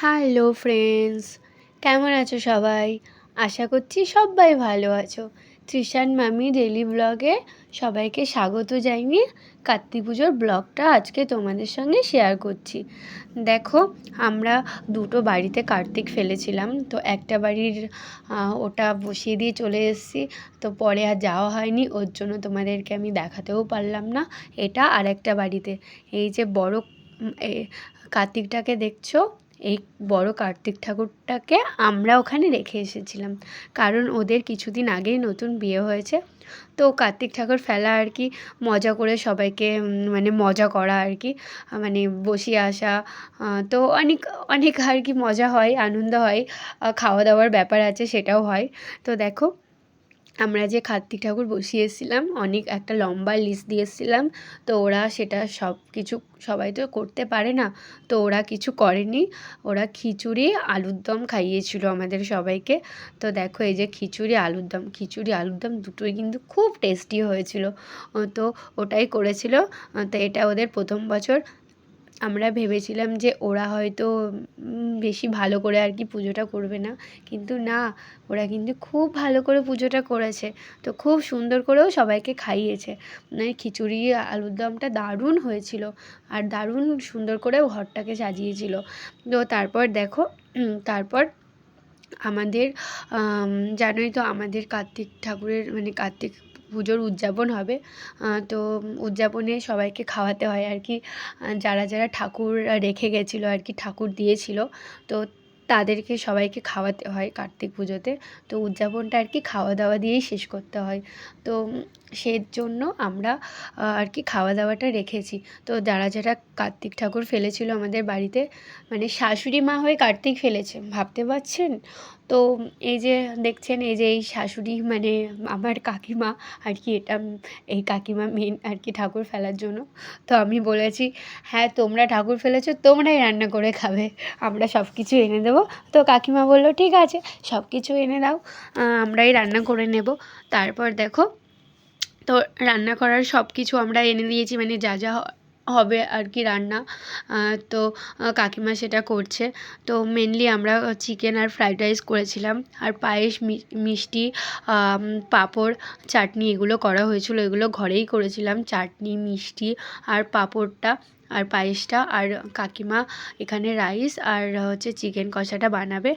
Hello friends কেমন আছো সবাই? আশা করছি সবাই ভালো আছো। তৃষান মামি ডেলি ব্লগে সবাইকে স্বাগত জানিয়ে কার্তিক পুজোর ব্লগটা আজকে তোমাদের সঙ্গে শেয়ার করছি। দেখো, আমরা দুটো বাড়িতে কার্তিক ফেলেছিলাম। তো একটা বাড়ির ওটা বসিয়ে দিয়ে চলে এসেছি। তো পরে আর যাওয়া হয়নি। ওর জন্য তোমাদেরকে আমি দেখাতেও পারলাম না। এটা আর একটা বাড়িতে। এই যে বড় কার্তিকটাকে দেখছ? এই বড় কার্তিক ঠাকুরটাকে আমরা ওখানে রেখে এসেছিলাম। কারণ ওদের কিছুদিন আগেই নতুন বিয়ে হয়েছে। তো কার্তিক ঠাকুর ফেলা আর কি, মজা করে সবাইকে মানে মজা করা আর কি মানে বসিয়ে আসা তো অনেক অনেক আর কি মজা হয়, আনন্দ হয় খাওয়া দাওয়ার ব্যাপার আছে সেটাও হয়। তো দেখো আমরা যে কার্তিক ঠাকুর বসিয়ে এসেছিলাম অনেক একটা লম্বা লিস্ট দিয়ে এসেছিলাম তো ওরা সেটা সব কিছু, সবাই তো করতে পারে না। তো ওরা কিছু করেনি। ওরা খিচুড়ি, আলুর দম খাইয়েছিল আমাদের সবাইকে। তো দেখো এই যে খিচুড়ি, আলুর দম, খিচুড়ি, আলুর দম দুটোই কিন্তু খুব টেস্টি হয়েছিল। তো ওটাই করেছিল। তো এটা ওদের প্রথম বছর। আমরা ভেবেছিলাম যে ওরা হয়তো বেশি ভালো করে আর কি পুজোটা করবে না। কিন্তু না, ওরা কিন্তু খুব ভালো করে পুজোটা করেছে। তো খুব সুন্দর করেও সবাইকে খাইয়েছে। মানে খিচুড়ি, আলুর দমটা দারুণ হয়েছিল। আর দারুণ সুন্দর করেও ঘরটাকে সাজিয়েছিল। তো তারপর দেখো তারপর আমাদের জানোই তো আমাদের কার্তিক ঠাকুরের মানে কার্তিক পুজোর উদযাপন হবে। তো উদযাপনে সবাইকে খাওয়াতে হয় আর কি। যারা যারা ঠাকুর রেখে গেছিল আর কি, ঠাকুর দিয়েছিল, তো তাদেরকে সবাইকে খাওয়াতে হয় কার্তিক পুজোতে। তো উদযাপনটা আর কি খাওয়া দাওয়া দিয়েই শেষ করতে হয়। তো সেই জন্য আমরা আর কি খাওয়া দাওয়াটা রেখেছি। তো যারা যারা কার্তিক ঠাকুর ফেলেছিল আমাদের বাড়িতে। মানে শাশুড়ি মা হয়ে কার্তিক ফেলেছে, ভাবতে পারছেন? তো এই যে দেখছেন, এই যে এই শাশুড়ি মানে আমার কাকিমা আর কি, এটা এই কাকিমা মেন আর কি ঠাকুর ফেলার জন্য। তো আমি বলেছি হ্যাঁ তোমরা ঠাকুর ফেলেছো, তোমরাই রান্না করে খাবে, আমরা সব কিছু এনে দেবো। তো কাকিমা বলল, ঠিক আছে সব কিছু এনে দাও আমরাই রান্না করে নেব। তারপর দেখো, তো রান্না করার সব কিছু আমরা এনে দিয়েছি মানে যা যা হবে আর কি রান্না তো কাকিমা সেটা করছে। তো মেনলি আমরা চিকেন আর ফ্রাইড রাইস করেছিলাম। আর পায়েস মিষ্টি পাঁপড়, চাটনি এগুলো করা হয়েছিলো। এগুলো ঘরেই করেছিলাম। চাটনি, মিষ্টি আর পাঁপড়টা। আর পায়েসটা, আর কাকিমা এখানে রাইস আর হচ্ছে চিকেন কষাটা বানাবে।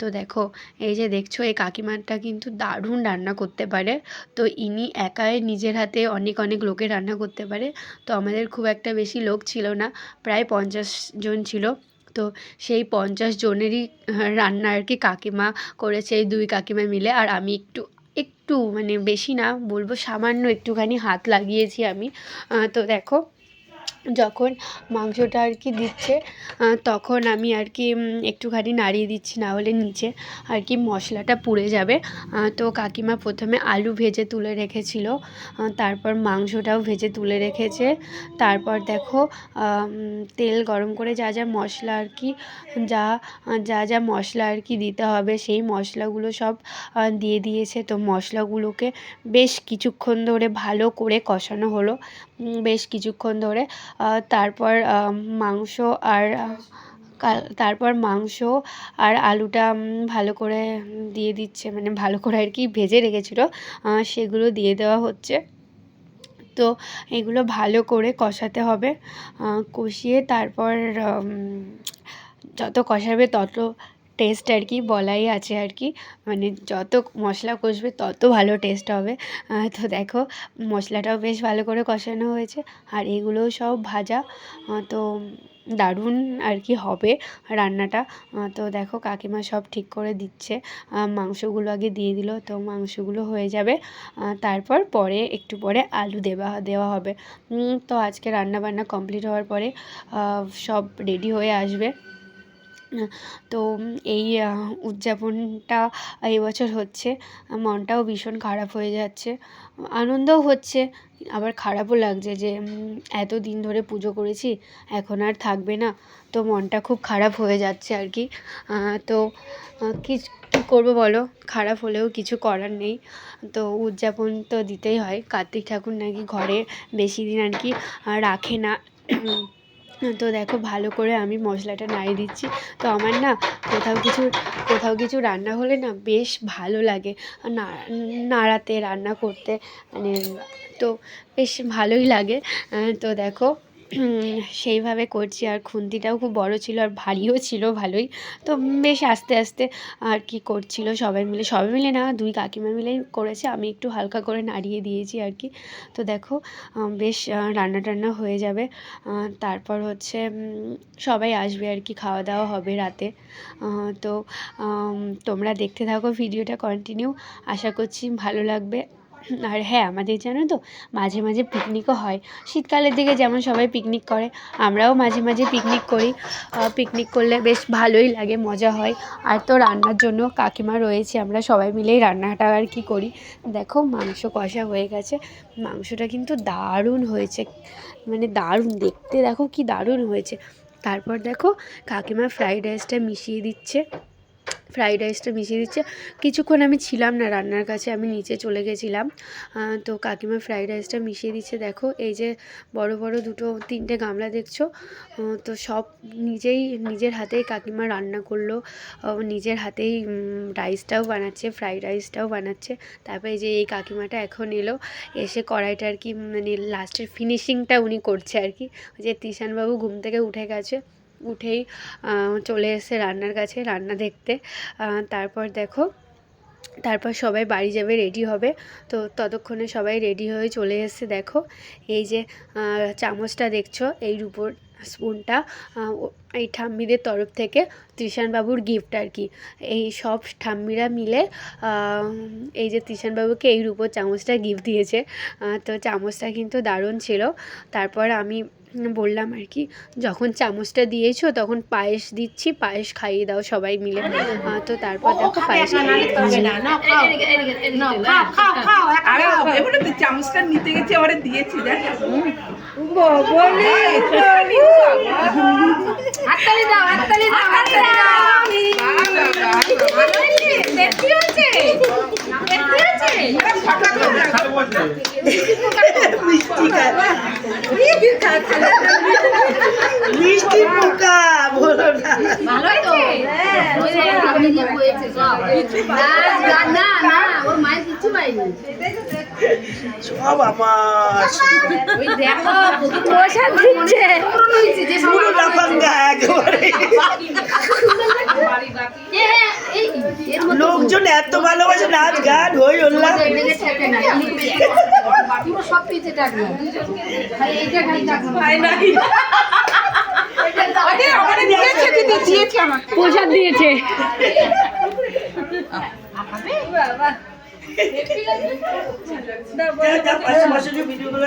তো দেখো, এই যে দেখছ, এই কাকিমাটা কিন্তু দারুণ রান্না করতে পারে। তো ইনি একাই নিজের হাতে অনেক অনেক লোকের রান্না করতে পারে। তো আমাদের খুব একটা বেশি লোক ছিল না, প্রায় পঞ্চাশ জন ছিল। তো সেই পঞ্চাশ জনেরই রান্না আর কি কাকিমা করেছে, এই দুই কাকিমা মিলে। আর আমি একটু একটু মানে বেশি না, বলব সামান্য একটুখানি হাত লাগিয়েছি আমি। তো দেখো যখন মাংসটা আর কি দিচ্ছে তখন আমি আর কি একটুখানি নাড়িয়ে দিচ্ছি না হলে নিচে আর কি মশলাটা পুড়ে যাবে। তো কাকিমা প্রথমে আলু ভেজে তুলে রেখেছিল তারপর মাংসটাও ভেজে তুলে রেখেছে। তারপর দেখো তেল গরম করে যা যা মশলা আর কি, যা যা যা মশলা আর কি দিতে হবে সেই মশলাগুলো সব দিয়ে দিয়েছে। তো মশলাগুলোকে বেশ কিছুক্ষণ ধরে ভালো করে কষানো হলো। বেশ কিছুক্ষণ ধরে তারপর মাংস আর তারপর মাংস আর আলুটা ভালো করে দিয়ে দিচ্ছে মানে ভালো করে আর কি ভেজে রেখেছিলো সেগুলো দিয়ে দেওয়া হচ্ছে। তো এগুলো ভালো করে কষাতে হবে কষিয়ে তারপর যত কষাবে তত টেস্ট আর কি, বলাই আছে আর কি। মানে যত মশলা কষবে, তত ভালো টেস্ট হবে। তো দেখো, মশলাটাও বেশ ভালো করে কষানো হয়েছে। আর এগুলোও সব ভাজা। তো দারুণ আর কি হবে রান্নাটা। তো দেখো, কাকিমা সব ঠিক করে দিচ্ছে। মাংসগুলো আগে দিয়ে দিল, তো মাংসগুলো হয়ে যাবে। তারপর পরে, একটু পরে আলু দেওয়া দেওয়া হবে। তো আজকে রান্না বান্না কমপ্লিট হওয়ার পরে সব রেডি হয়ে আসবে। তো এই উদযাপনটা এবছর হচ্ছে। মনটাও ভীষণ খারাপ হয়ে যাচ্ছে। আনন্দও হচ্ছে, আবার খারাপও লাগছে যে এত দিন ধরে পুজো করেছি, এখন আর থাকবে না। তো মনটা খুব খারাপ হয়ে যাচ্ছে আর কি। তো কী কী করব বলো? খারাপ হলেও কিছু করার নেই। তো উদযাপন তো দিতেই হয়। কার্তিক ঠাকুর নাকি ঘরে বেশি দিন আর কি রাখে না। তো দেখো ভালো করে আমি মশলাটা নাড়িয়ে দিচ্ছি। তো আমার না কোথাও কিছু কোথাও কিছু রান্না হলে না বেশ ভালো লাগে। নাড়াতে, রান্না করতে মানে তো বেশ ভালোই লাগে। তো দেখো সেইভাবে করছি। আর খুন্তিটাও খুব বড় ছিল আর ভারীও ছিল ভালোই। তো বেশ আস্তে আস্তে আর কি করছিল সবাই মিলে। সবাই মিলে না, দুই কাকিমা মিলেই করেছে। আমি একটু হালকা করে নাড়িয়ে দিয়েছি আর কি। তো দেখো বেশ রান্না টান্না হয়ে যাবে। তারপর হচ্ছে সবাই আসবে আর কি খাওয়া দাওয়া হবে রাতে। তো তোমরা দেখতে থাকো, ভিডিওটা কন্টিনিউ। আশা করছি ভালো লাগবে। আর হ্যাঁ আমাদের জানো তো, মাঝে মাঝে পিকনিকও হয়। শীতকালের দিকে যেমন সবাই পিকনিক করে, আমরাও মাঝে মাঝে পিকনিক করি। পিকনিক করলে বেশ ভালোই লাগে, মজা হয়। আর তো রান্নার জন্য কাকিমা রয়েছে, আমরা সবাই মিলেই রান্নাটা আর কি করি। দেখো, মাংস কষা হয়ে গেছে। মাংসটা কিন্তু দারুণ হয়েছে। মানে দারুণ, দেখতে দেখো কি দারুণ হয়েছে। তারপর দেখো, কাকিমা ফ্রাইড রাইসটা মিশিয়ে দিচ্ছে। ফ্রাইড রাইসটা মিশিয়ে দিচ্ছে। কিছুক্ষণ আমি ছিলাম না রান্নার কাছে, আমি নিচে চলে গেছিলাম। তো কাকিমা ফ্রাইড রাইসটা মিশিয়ে দিচ্ছে। দেখো, এই যে বড় বড় দুটো, তিনটে গামলা দেখছ? তো সব নিজেই, নিজের হাতেই কাকিমা রান্না করল। নিজের হাতেই রাইসটাও বানাচ্ছে, ফ্রাইড রাইসটাও বানাচ্ছে। তারপরে যে এই কাকিমাটা এখন এলো, এসে কড়াইটা আর কি মানে লাস্টের ফিনিশিংটা উনি করছে আর কি। যে তিশানবাবু ঘুম থেকে উঠে গেছে। উঠেই চলে এসে রান্নার কাছে রান্না দেখতে। তারপর দেখো, তারপর সবাই বাড়ি যাবে রেডি হবে। তো ততক্ষণে সবাই রেডি হয়ে চলে এসেছে, দেখো। এই যে চামচটা দেখছ, এই রূপোর স্পুনটা এই ঠাম্মিদের তরফ থেকে বাবুর গিফট আর কি। এই সব ঠাম্মিরা মিলে এই যে ত্রিশানবাবুকে এই রূপোর চামচটা গিফট দিয়েছে। তো চামচটা কিন্তু দারুণ ছিল। তারপর আমি বললাম আর কি যখন চামচটা দিয়েছ তখন পায়েস দিচ্ছি পায়েস খাইয়ে দাও সবাই মিলে। তো তারপর দেখো পায়েস চামচটা নিতে গেছি আমারে দিয়েছি দেখ। মিষ্টি পোকা বলো না। ভালোই তো। সব না না ওর মায়ের কিচ্ছু পাইনি সব আমার ওই দেখো প্রসাদ দিচ্ছে একেবারে লোকজন এত ভালোবাসে নাচ গান হই হল্লা। প্রসাদ দিয়েছে। ভিডিওগুলো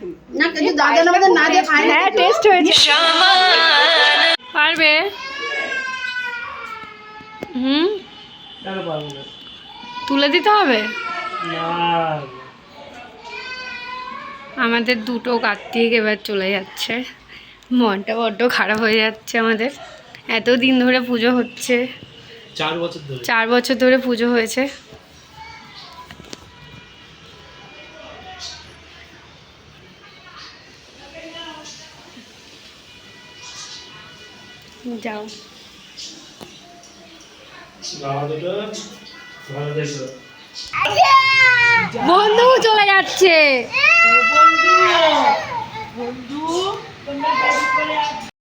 না কিছু দাদা আমাদের না দিয়ে খায় হ্যাঁ টেস্ট হয়েছে। পারবে? হুম? তুলে দিতে হবে? আমাদের দুটো কার্তিক এবার চলে যাচ্ছে। মনটা বড্ড খারাপ হয়ে যাচ্ছে আমাদের। এতদিন ধরে পুজো হচ্ছে। চার বছর ধরে। চার বছর ধরে পুজো হয়েছে। যাও। বন্ধু চলে যাচ্ছে। বন্ধু! তোমরা